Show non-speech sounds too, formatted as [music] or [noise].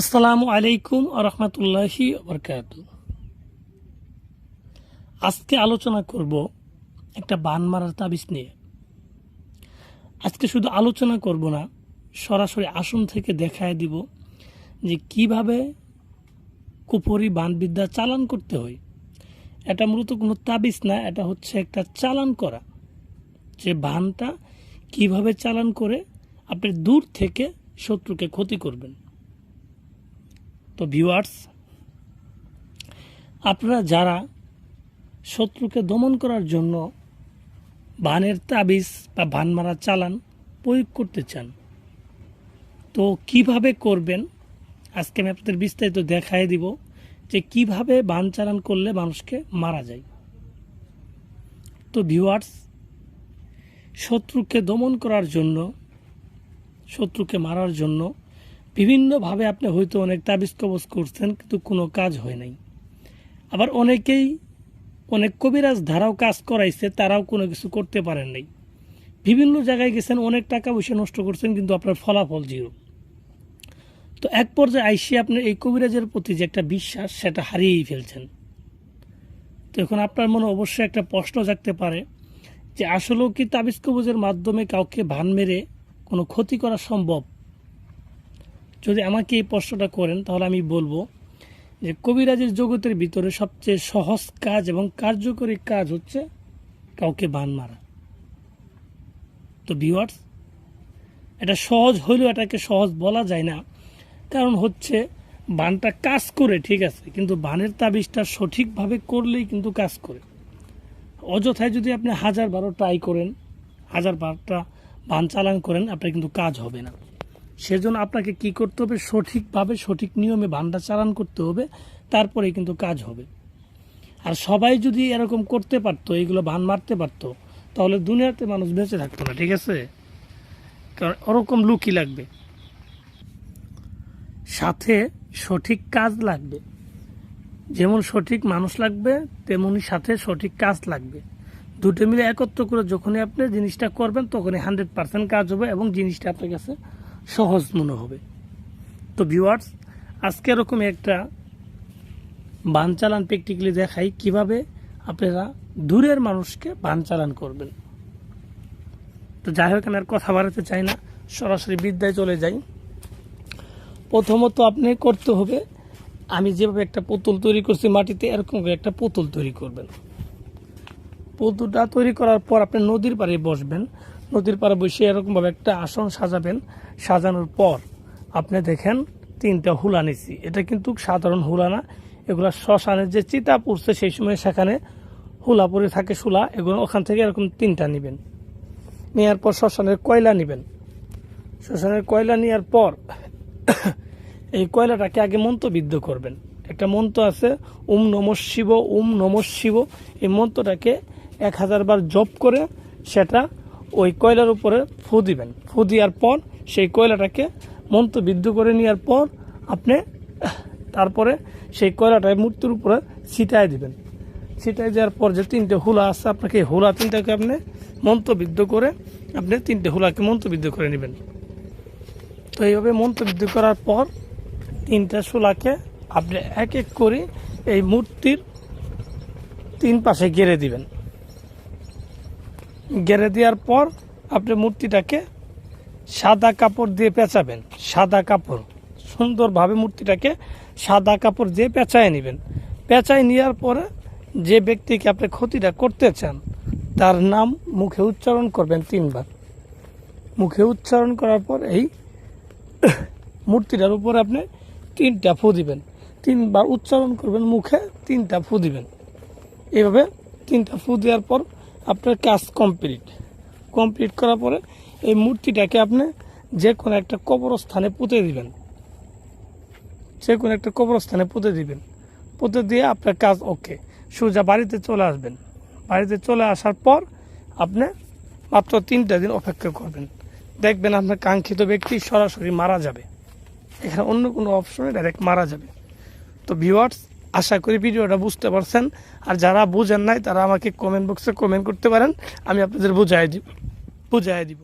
আসসালামু আলাইকুম রহমতুল্লাহি বরকাত। আজকে আলোচনা করব একটা বান মারার তাবিজ নিয়ে। আজকে শুধু আলোচনা করব না, সরাসরি আসন থেকে দেখায় দিব যে কীভাবে কুপুরি বানবিদ্যা চালান করতে হয়। এটা মূলত কোনো তাবিজ না, এটা হচ্ছে একটা চালান করা। যে বানটা কীভাবে চালান করে আপনি দূর থেকে শত্রুকে ক্ষতি করবেন। ভিউয়ার্স আপনারা যারা শত্রুকে দমন করার জন্য বানের তাবিজ বা বান মারা চালান, প্রয়োগ করতে চান, তো কীভাবে করবেন? আজকে আমি আপনাদের বিস্তারিত দেখাই দিব যে কীভাবে বান চালান করলে মানুষকে মারা যায়। তো ভিউয়ার্স শত্রুকে দমন করার জন্য, শত্রুকে মারার জন্য বিভিন্নভাবে আপনি হয়তো অনেক তাবিজ কবজ করছেন, কিন্তু কোনো কাজ হয় নাই। আবার অনেকেই অনেক কবিরাজ ধারাও কাজ করাইছে, তারাও কোনো কিছু করতে পারেন নাই। বিভিন্ন জায়গায় গেছেন, অনেক টাকা পয়সা নষ্ট করছেন, কিন্তু আপনার ফলাফল জিরো। তো এক পর্যায়ে আইসি আপনি এই কবিরাজের প্রতি যে একটা বিশ্বাস, সেটা হারিয়েই ফেলছেন। তো এখন আপনার মনে অবশ্যই একটা প্রশ্ন জাগতে পারে যে আসলেও কি তাবিজ কবজের মাধ্যমে কাউকে ভান মেরে কোনো ক্ষতি করা সম্ভব? যদি আমাকে এই প্রশ্নটা করেন, তাহলে আমি বলব যে কবিরাজের জগতের ভিতরে সবচেয়ে সহজ কাজ এবং কার্যকরী কাজ হচ্ছে কাউকে বান মারা। তো ভিউয়ার্স এটা সহজ হলেও এটাকে সহজ বলা যায় না। কারণ হচ্ছে বানটা কাজ করে, ঠিক আছে, কিন্তু বানের তাবিজটা সঠিকভাবে করলেই কিন্তু কাজ করে। অযথায় যদি আপনি হাজার বারো ট্রাই করেন, হাজার বারোটা বান চালান করেন, আপনার কিন্তু কাজ হবে না। সেজন্য আপনাকে কি করতে হবে? সঠিকভাবে, সঠিক নিয়মে বানটা চালান করতে হবে তারপরে কিন্তু কাজ হবে। আর সবাই যদি এরকম করতে পারতো এইগুলো বান মারতে পারতো, তাহলে দুনিয়াতে মানুষ বেঁচে থাকতো না, ঠিক আছে? কারণ ওরকম লুকই লাগবে। সাথে সঠিক কাজ লাগবে। যেমন সঠিক মানুষ লাগবে, তেমনি সাথে সঠিক কাজ লাগবে। দুটো মিলে একত্র করে যখনই আপনি জিনিসটা করবেন, তখনই হান্ড্রেড পার্সেন্ট কাজ হবে এবং জিনিসটা আপনার কাছে সহজ মনে হবে। তো ভিউয়ার্স আজকে এরকম একটা বান চালান প্র্যাকটিক্যালি দেখাই কীভাবে আপনারা দূরের মানুষকে বান চালান করবেন। তো যাই হোক, আমি আর কথা বাড়াতে চাই না, সরাসরি বিদ্যায় চলে যাই। প্রথমত আপনি করতে হবে, আমি যেভাবে একটা পুতুল তৈরি করছি মাটিতে এরকম একটা পুতুল তৈরি করবেন। পুতুলটা তৈরি করার পর আপনি নদীর পাড়ে বসবেন। নদীর পাড়ে বসে এরকমভাবে একটা আসন সাজাবেন, সাজানোর পর আপনি দেখেন তিনটা হুলা নিছি এটা কিন্তু সাধারণ হুলা না, এগুলো শ্মশানের যে চিতা পড়ছে সেই সময় সেখানে হুলা পরে থাকে শুলা এগুলো ওখান থেকে এরকম তিনটা নেবেন। নেওয়ার পর শ্মশানের কয়লা নেবেন। শ্মশানের কয়লা নেওয়ার পর [coughs] এই কয়লাটাকে আগে মন্ত্রবিদ্ধ করবেন। একটা মন্ত্র আছে, উম নম শিব, উম নম শিব। এই মন্ত্রটাকে এক হাজার বার জপ করে সেটা ওই কয়লার উপরে ফু দিবেন। ফু দেওয়ার পর সেই কয়লাটাকে মন্ত্র বিদ্ধ করে নেওয়ার পর আপনি তারপরে সেই কয়লাটা মূর্তির উপরে ছিটায় দিবেন। ছিটাই দেওয়ার পর যে তিনটে হুলা আছে, আপনাকে হুলা তিনটাকে আপনি মন্ত্রবিদ্ধ করে আপনি তিনটে হুলাকে মন্ত্রবিদ্ধ করে নেবেন। তো এইভাবে মন্ত্রবিদ্ধ করার পর তিনটা শোলাকে আপনি এক এক করে এই মূর্তির তিন পাশে গেড়ে দিবেন। গেড়ে দেওয়ার পর আপনি মূর্তিটাকে সাদা কাপড় দিয়ে পেঁচাবেন, সাদা কাপড়। সুন্দরভাবে মূর্তিটাকে সাদা কাপড় দিয়ে পেঁচায় নেবেন। পেঁচায় নেওয়ার পরে যে ব্যক্তিকে আপনি ক্ষতিটা করতে চান, তার নাম মুখে উচ্চারণ করবেন তিনবার। মুখে উচ্চারণ করার পর এই মূর্তিটার উপর আপনি তিনটা ফু দিবেন। তিনবার উচ্চারণ করবেন, মুখে তিনটা ফু দিবেন। এইভাবে তিনটা ফু দেওয়ার পর আপনার কাজ কমপ্লিট কমপ্লিট করার পরে এই মূর্তিটাকে আপনি যে কোনো একটা কবরস্থানে পুঁতে দিবেন। যে কোনো একটা কবরস্থানে পুঁতে দিবেন। পুঁতে দিয়ে আপনার কাজ ওকে সোজা বাড়িতে চলে আসবেন। বাড়িতে চলে আসার পর আপনি মাত্র তিনটা দিন অপেক্ষা করবেন। দেখবেন আপনার কাঙ্ক্ষিত ব্যক্তি সরাসরি মারা যাবে। এখানে অন্য কোনো অপশনে ডাইরেক্ট মারা যাবে। তো ভিউয়ার্স আশা করি ভিডিওটা বুঝতে পারছেন। আর যারা বুঝেন নাই, তারা আমাকে কমেন্ট বক্সে কমেন্ট করতে পারেন। আমি আপনাদের বুঝাই দিব বুঝাই দিব।